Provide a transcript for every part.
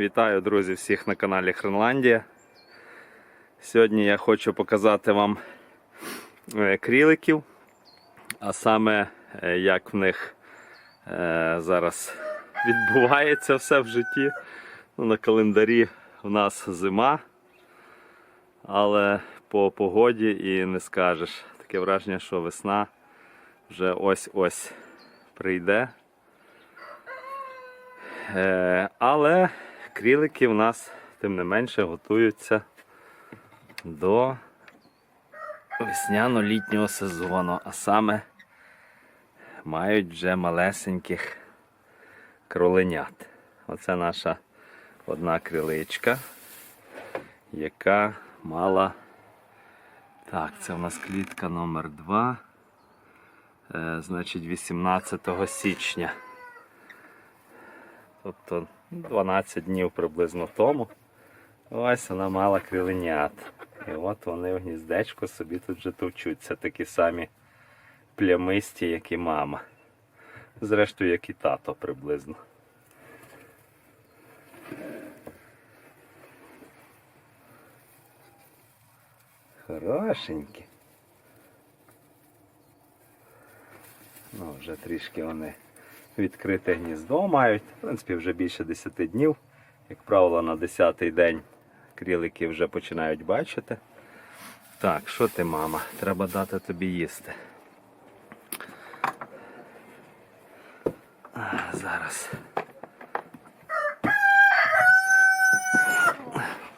Вітаю, друзі, всіх на каналі Хренландія. Сьогодні я хочу показати вам е, кріликів, а саме е, як в них е, зараз відбувається все в житті. Ну, на календарі в нас зима, але по погоді і не скажеш. Таке враження, що весна вже ось-ось прийде. Але крілики в нас тим не менше готуються до весняно-літнього сезону, а саме мають вже малесеньких кроленят. Оце наша одна криличка, яка мала. Так, це у нас клітка номер 2 е, значить 18 січня. Тобто 12 днів приблизно тому. Ось вона мала криленят. І от вони в гніздечку собі тут вже товчуться, такі самі плямисті, як і мама. Зрештою, як і тато приблизно. Хорошенькі. Ну, вже трішки вони відкрите гніздо мають. В принципі, вже більше 10 днів. Як правило, на 10-й день крілики вже починають бачити. Так, що ти, мама? Треба дати тобі їсти. А, зараз.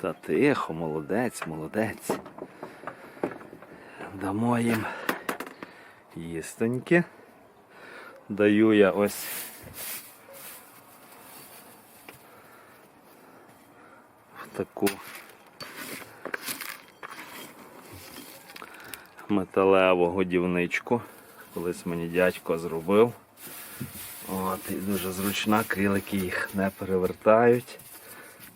Та тихо, молодець, молодець. Дамо їм їстоньки. Даю я ось в таку металеву годівничку. Колись мені дядько зробив. От, і дуже зручна, крилики їх не перевертають.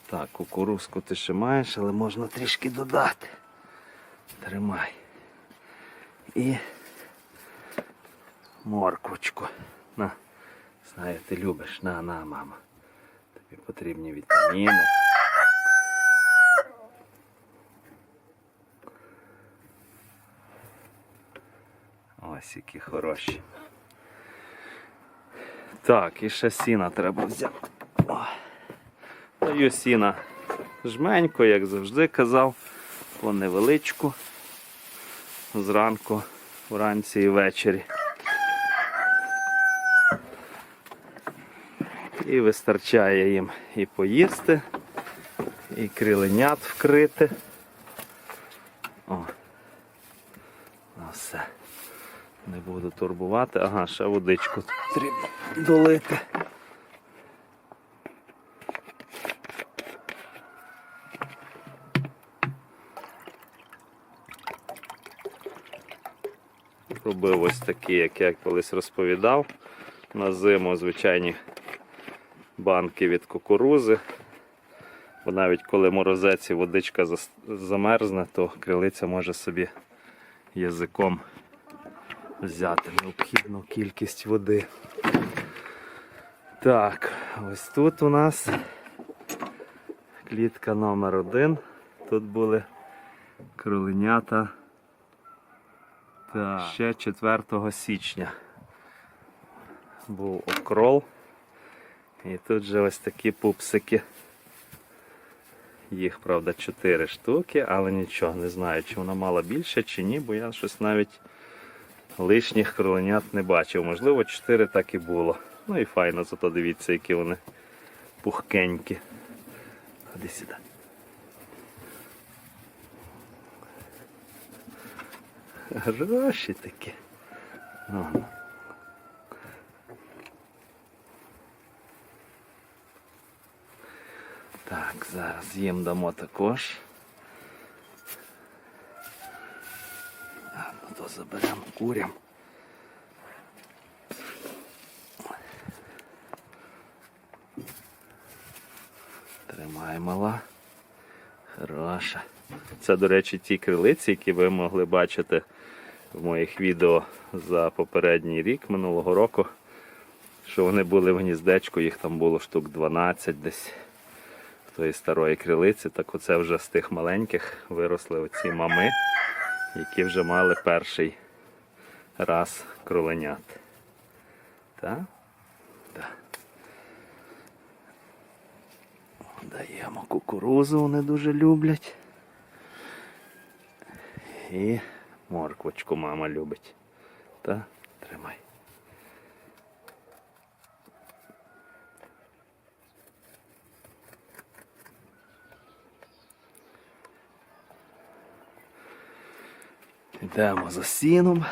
Так, кукурузку ти ще маєш, але можна трішки додати. Тримай. І морквочку. На, знаю, ти любиш. На, на, мама. Тобі потрібні вітаміни. Ось які хороші. Так, і ще сіна треба взяти. Даю сіна жменько, як завжди казав, по невеличку. Зранку, вранці і ввечері. І вистачає їм і поїсти, і криленят вкрити. О, ну все. Не буду турбувати. Ага, ще водичку потрібно долити. Робив ось такі, як я колись розповідав. На зиму звичайні банки від кукурузи. Бо навіть коли морозець і водичка замерзне, то крилиця може собі язиком взяти необхідну кількість води. Так, ось тут у нас клітка номер один. Тут були кроленята. Так. Ще 4 січня був окрол. І тут же ось такі пупсики. Їх, правда, 4 штуки, але нічого, не знаю, чи вона мала більше, чи ні, бо я щось навіть лишніх кроленят не бачив. Можливо, 4 так і було. Ну і файно, зато дивіться, які вони пухкенькі. Ходи сюди. Гроші такі. Ну, ну. Так, зараз їм дамо також. Ну то заберемо курям. Тримай мала. Хороша. Це, до речі, ті крилиці, які ви могли бачити в моїх відео за попередній рік минулого року. Що вони були в гніздечку, їх там було штук 12 десь. Тої старої крилиці, так оце вже з тих маленьких виросли оці мами, які вже мали перший раз кроленят. Так? Так. Даємо кукурузу, вони дуже люблять. І морквочку мама любить. Та тримай. Йдемо за сіном.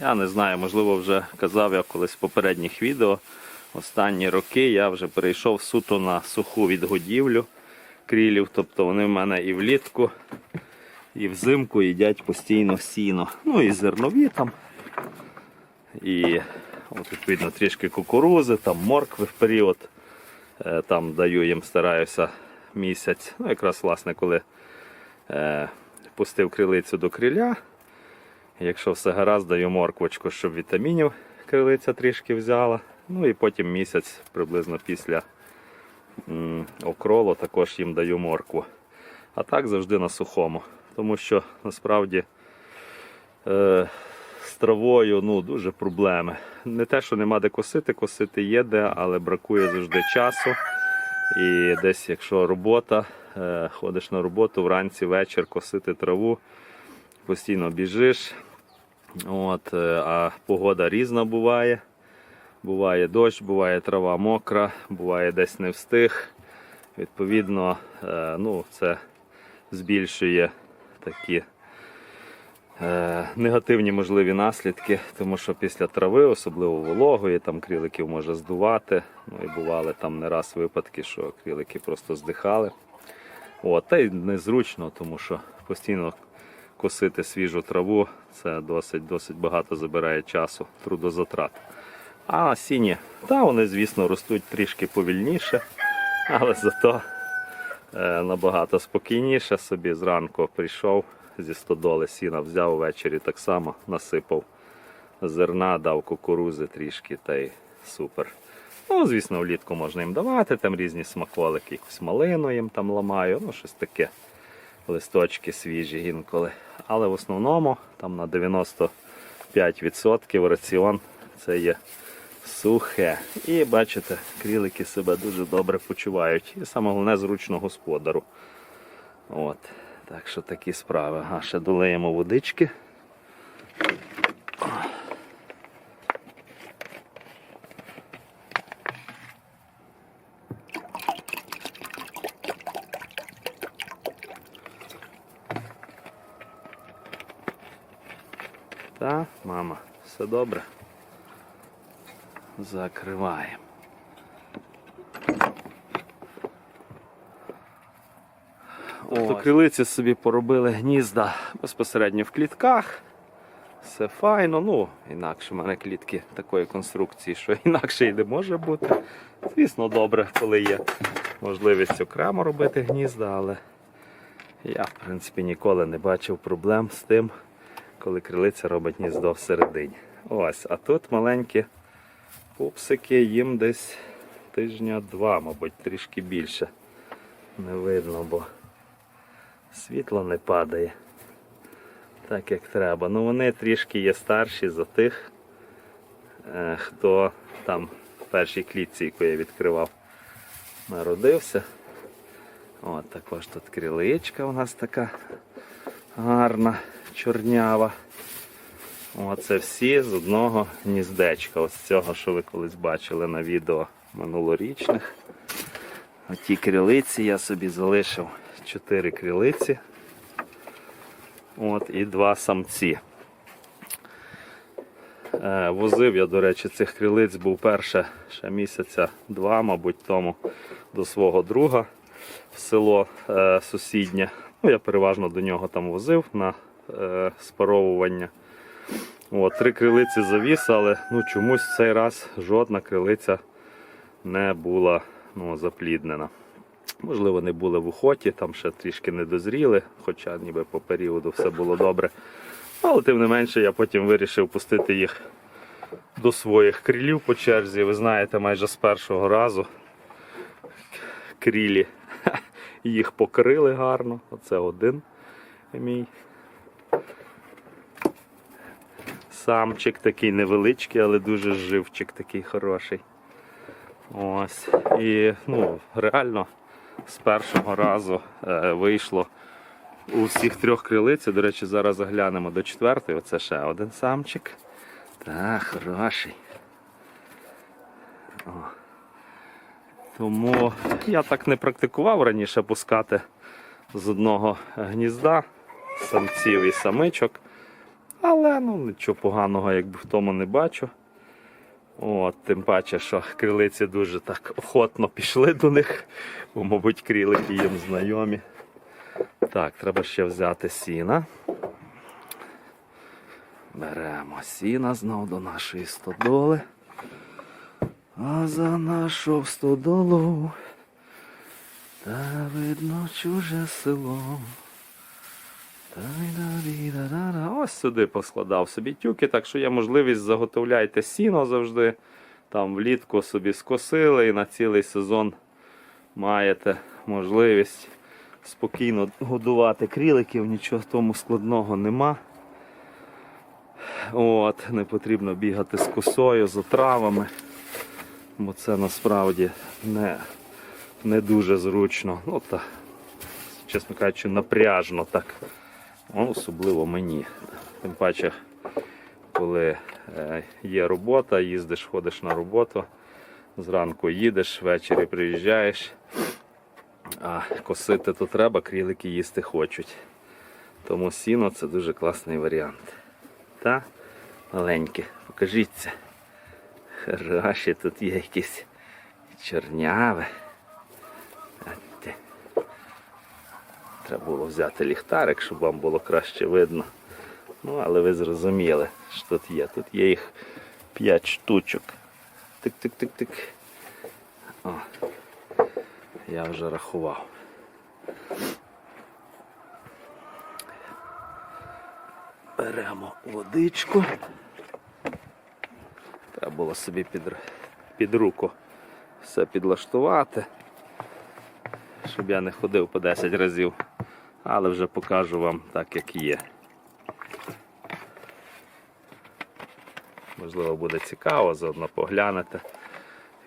Я не знаю, можливо, вже казав я колись в попередніх відео. Останні роки я вже перейшов суто на суху відгодівлю крілів. Тобто вони в мене і влітку, і взимку їдять постійно сіно. Ну і зернові там. І от, відповідно трішки кукурузи, там моркви в період. Е, Там даю їм, стараюся місяць. Ну, якраз власне, коли е, пустив крилицю до криля. Якщо все гаразд, даю морквочку, щоб вітамінів крилиця трішки взяла. Ну і потім місяць приблизно після м, окролу також їм даю моркву. А так завжди на сухому. Тому що насправді е, з травою ну, дуже проблеми. Не те, що нема де косити, косити є де, але бракує завжди часу. І десь, якщо робота, е, ходиш на роботу вранці, вечір косити траву, постійно біжиш. От, е, а погода різна буває. Буває дощ, буває трава мокра, буває десь не встиг. Відповідно, е, ну, це збільшує такі негативні можливі наслідки, тому що після трави, особливо вологої, там кріликів може здувати. Ну і бували там не раз випадки, що крілики просто здихали. От, та й незручно, тому що постійно косити свіжу траву це досить, досить багато забирає часу, трудозатрат. А сіні, та вони, звісно, ростуть трішки повільніше, але зато е, набагато спокійніше собі зранку прийшов зі стодоли сіна, взяв ввечері так само, насипав зерна, дав кукурузи трішки та й супер. Ну, звісно, влітку можна їм давати, там різні смаколики, якусь малину їм там ламаю, ну щось таке. Листочки свіжі інколи. Але в основному там на 95% раціон це є сухе. І бачите, крілики себе дуже добре почувають. І саме головне зручно господару. От. Так що такі справи. А ще долеємо водички. Та, мама, все добре. Закриваємо. Тобто крилиці собі поробили гнізда безпосередньо в клітках. Все файно, ну, інакше в мене клітки такої конструкції, що інакше і не може бути. Звісно, добре, коли є можливість окремо робити гнізда, але я, в принципі, ніколи не бачив проблем з тим, коли крилиця робить гніздо всередині. Ось, а тут маленькі пупсики, їм десь тижня два, мабуть, трішки більше. Не видно, бо світло не падає так, як треба. Ну вони трішки є старші за тих, е, хто там в першій клітці, яку я відкривав, народився. От також тут криличка у нас така гарна, чорнява. Оце всі з одного гніздечка. Ось цього, що ви колись бачили на відео минулорічних. Оті крилиці я собі залишив чотири крилиці. От, і два самці. Е, возив я, до речі, цих крилиць був перше ще місяця два, мабуть, тому до свого друга в село е, сусіднє. Ну, я переважно до нього там возив на е, спаровування. От, три крилиці завіз, але ну, чомусь цей раз жодна крилиця не була ну, запліднена. Можливо, не були в охоті, там ще трішки не дозріли, хоча ніби по періоду все було добре. Але тим не менше я потім вирішив пустити їх до своїх крилів по черзі. Ви знаєте, майже з першого разу крілі їх покрили гарно. Оце один мій. Самчик такий невеличкий, але дуже живчик такий хороший. Ось. І ну, реально з першого разу е, вийшло у всіх трьох крилиць. До речі, зараз заглянемо до четвертої. Оце ще один самчик. Так, хороший. О. Тому я так не практикував раніше пускати з одного гнізда самців і самичок. Але ну, нічого поганого якби в тому не бачу. От, тим паче, що крилиці дуже так охотно пішли до них, бо, мабуть, крілики їм знайомі. Так, треба ще взяти сіна. Беремо сіна знов до нашої стодоли. А за нашу стодолу та видно чуже село. Ось сюди поскладав собі тюки, так що є можливість заготовляйте сіно завжди. Там влітку собі скосили і на цілий сезон маєте можливість спокійно годувати кріликів, нічого тому складного нема. От, не потрібно бігати з косою, з отравами, бо це насправді не, не дуже зручно. Ну, та, чесно кажучи, напряжно так. Ну, особливо мені. Тим паче, коли е, є робота, їздиш, ходиш на роботу, зранку їдеш, ввечері приїжджаєш, а косити то треба, крілики їсти хочуть. Тому сіно це дуже класний варіант. Та маленьке, покажіться. Хороші, тут є якісь чорняве. Треба було взяти ліхтарик, щоб вам було краще видно. Ну, але ви зрозуміли, що тут є. Тут є їх 5 штучок. Тик-тик-тик-тик. О, я вже рахував. Беремо водичку. Треба було собі під, під руку все підлаштувати, щоб я не ходив по 10 разів, але вже покажу вам так, як є. Можливо, буде цікаво, заодно поглянете.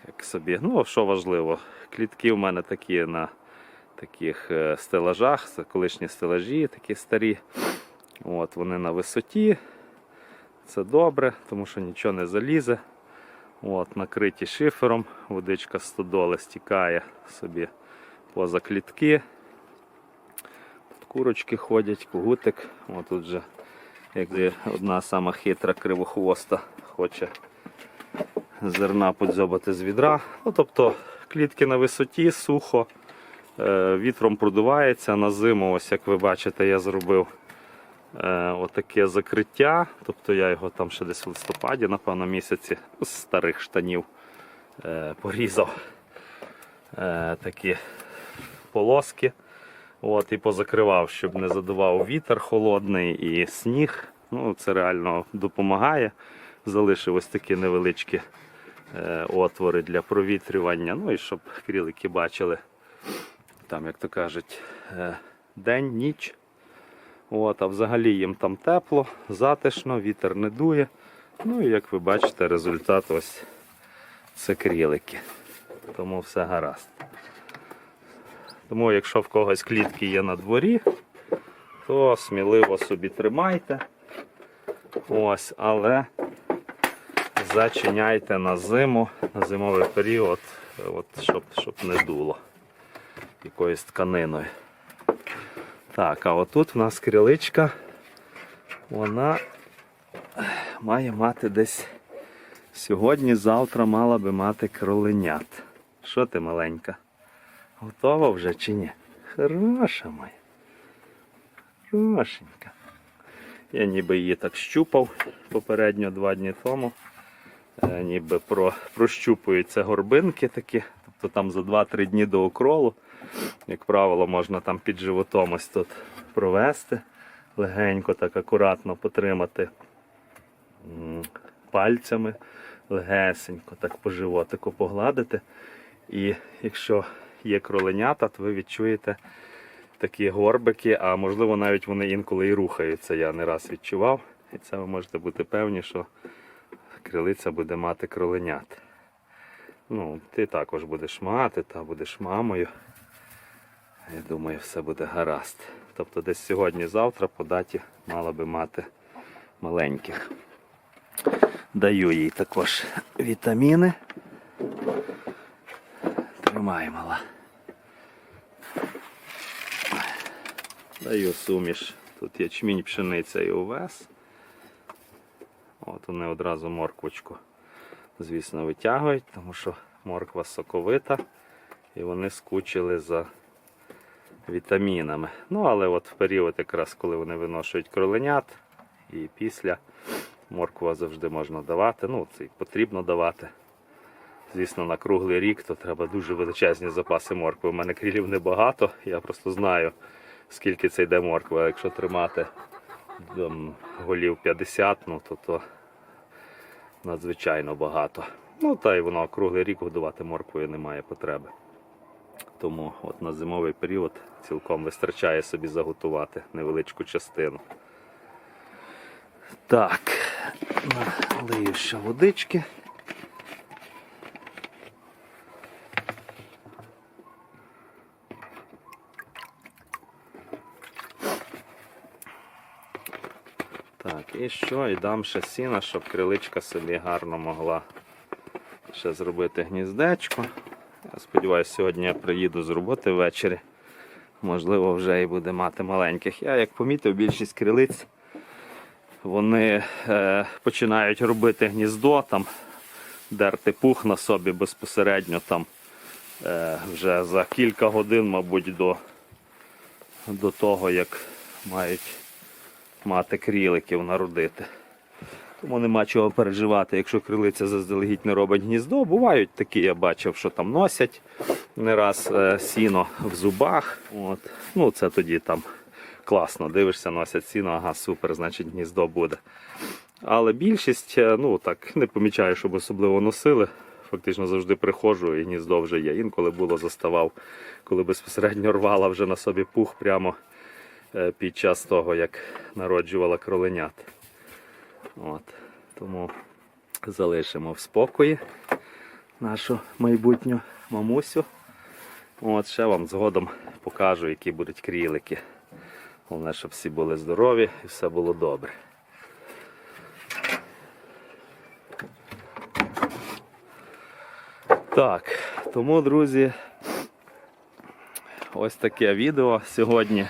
Як собі. Ну, що важливо, клітки в мене такі на таких е, стелажах, це колишні стелажі, такі старі. От, вони на висоті. Це добре, тому що нічого не залізе. От, накриті шифером, водичка з стодоли стікає собі поза клітки. Курочки ходять, кугутик. От тут же як одна сама хитра кривохвоста хоче зерна подзьобати з відра. Ну, тобто клітки на висоті, сухо, е, вітром продувається. На зиму, ось як ви бачите, я зробив е, отаке закриття. Тобто я його там ще десь в листопаді, напевно, місяці з старих штанів е, порізав такі полоски. От, і позакривав, щоб не задував вітер холодний і сніг. Ну, це реально допомагає. Залишив ось такі невеличкі е, отвори для провітрювання. Ну і щоб крілики бачили, там, як то кажуть, е, день, ніч. От, а взагалі їм там тепло, затишно, вітер не дує. Ну і як ви бачите, результат ось це крілики. Тому все гаразд. Тому якщо в когось клітки є на дворі, то сміливо собі тримайте. Ось, але зачиняйте на зиму, на зимовий період, от, щоб, щоб не дуло якоюсь тканиною. Так, а отут в нас криличка, вона має мати десь сьогодні-завтра мала би мати кроленят. Що ти маленька? Готова вже чи ні? Хороша моя. Хорошенька. Я ніби її так щупав попередньо два дні тому. Е, ніби про, прощупуються горбинки такі. Тобто там за 2-3 дні до окролу. Як правило, можна там під животом ось тут провести, легенько так акуратно потримати пальцями легесенько, так по животику погладите. І якщо є кроленята, то ви відчуєте такі горбики, а можливо навіть вони інколи і рухаються. Я не раз відчував. І це ви можете бути певні, що крилиця буде мати кроленят. Ну, ти також будеш мати, та будеш мамою. Я думаю, все буде гаразд. Тобто десь сьогодні-завтра по даті мала би мати маленьких. Даю їй також вітаміни. Тримай, мала. Даю суміш. Тут ячмінь, пшениця і овес. От вони одразу морквочку, звісно, витягують, тому що морква соковита і вони скучили за вітамінами. Ну, але от в період, якраз коли вони виношують кроленят і після морква завжди можна давати. Ну, це і потрібно давати. Звісно, на круглий рік то треба дуже величезні запаси моркви. У мене крілів небагато, я просто знаю, скільки це йде морква. Якщо тримати там, голів 50, ну то, то надзвичайно багато. Ну та й воно круглий рік годувати морквою немає потреби. Тому от на зимовий період цілком вистачає собі заготувати невеличку частину. Так, налию ще водички. Так, і що? І дам ще сіна, щоб криличка собі гарно могла ще зробити гніздечко. Я сподіваюся, сьогодні я приїду з роботи ввечері. Можливо, вже і буде мати маленьких. Я як помітив, більшість крилиць вони е, починають робити гніздо, там, дерти пух на собі безпосередньо там е, вже за кілька годин, мабуть, до, до того, як мають мати кріликів народити. Тому нема чого переживати, якщо крилиця заздалегідь не робить гніздо. Бувають такі, я бачив, що там носять не раз е, сіно в зубах. От. Ну, це тоді там класно. Дивишся, носять сіно, ага, супер, значить гніздо буде. Але більшість, е, ну так, не помічаю, щоб особливо носили. Фактично завжди приходжу і гніздо вже є. Інколи було заставав, коли безпосередньо рвала вже на собі пух прямо під час того, як народжувала кроленят. От. Тому залишимо в спокої нашу майбутню мамусю. От, ще вам згодом покажу, які будуть крілики. Головне, щоб всі були здорові і все було добре. Так, тому, друзі, ось таке відео сьогодні.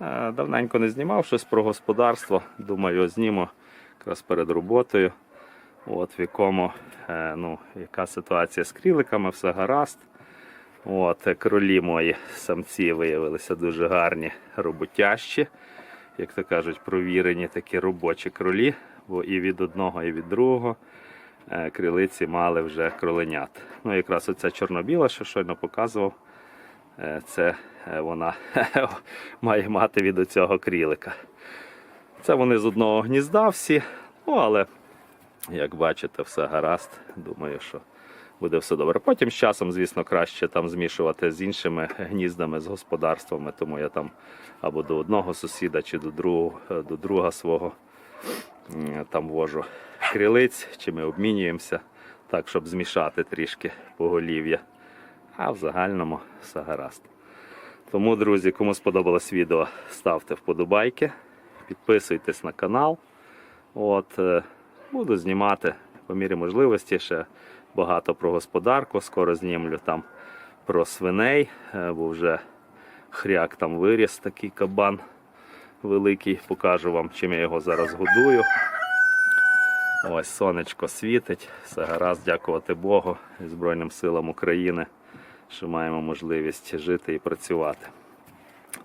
Е, Давненько не знімав щось про господарство. Думаю, зніму якраз перед роботою. От в якому, е, ну, яка ситуація з кріликами, все гаразд. От, е, кролі мої самці виявилися дуже гарні, роботящі, як то кажуть, провірені такі робочі кролі, бо і від одного, і від другого крилиці мали вже кроленят. Ну, якраз оця чорно-біла, що щойно показував, це вона має мати від оцього крілика. Це вони з одного гнізда всі, ну але як бачите, все гаразд. Думаю, що буде все добре. Потім з часом, звісно, краще там змішувати з іншими гніздами, з господарствами, тому я там або до одного сусіда, чи до другого, до друга свого там вожу крилиць, чи ми обмінюємося так, щоб змішати трішки поголів'я. А в загальному все гаразд. Тому, друзі, кому сподобалось відео, ставте вподобайки, підписуйтесь на канал. От, е, буду знімати по мірі можливості ще багато про господарку. Скоро знімлю там про свиней, е, бо вже хряк там виріс, такий кабан великий. Покажу вам, чим я його зараз годую. Ось сонечко світить, все гаразд, дякувати Богу і Збройним силам України, що маємо можливість жити і працювати.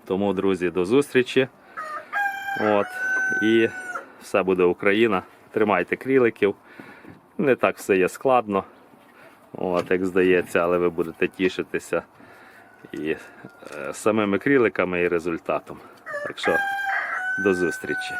Тому, друзі, до зустрічі. От. І все буде Україна. Тримайте кріликів. Не так все є складно, от, як здається, але ви будете тішитися і е, самими кріликами і результатом. Так що до зустрічі.